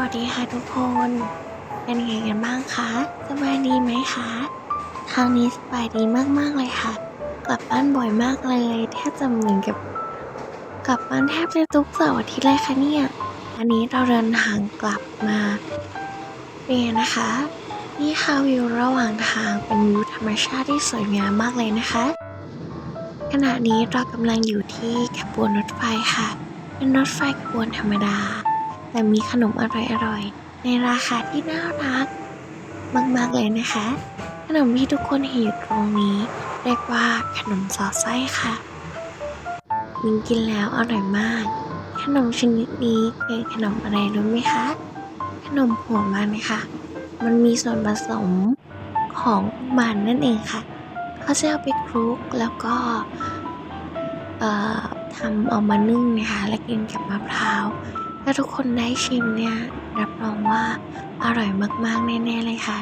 วัสดีค่ะทุกคน เป็นไงกันบ้างคะสบายดีไหมคะ ทางนี้สบายดีมากๆเลยค่ะ กลับบ้านบ่อยมากเลยแทบจะเหมือนกับ กลับบ้านแทบจะทุกเสาร์อาทิตย์เลยค่ะเนี่ย อันนี้เราเดินทางกลับมาเป็นนะคะ นี่ค่ะวิวระหว่างทางเป็นวิวธรรมชาติที่สวยงามมากเลยนะคะ ขณะนี้เรากำลังอยู่ที่ขบวนรถไฟค่ะ เป็นรถไฟขบวนธรรมดา แต่มีขนมอร่อยๆ ในราคาที่น่ารัก มากๆเลยนะคะ ขนมที่ทุกคนเห็นอยู่ตรงนี้ เรียกว่าขนมสอดไส้ค่ะมินกินแล้วอร่อยมาก ขนมชนิดนี้คือขนมอะไรรู้ไหมคะ ขนมหัวมันค่ะ มันมีส่วนผสมของมันนั่นเองค่ะ เขาจะเอาไปคลุกแล้วก็ทำเอามานึ่งนะคะ และกินกับมะพร้าว ทุกคนได้ชิมเนี่ย รับรองว่าอร่อยมาก ๆ แน่ ๆ เลยค่ะ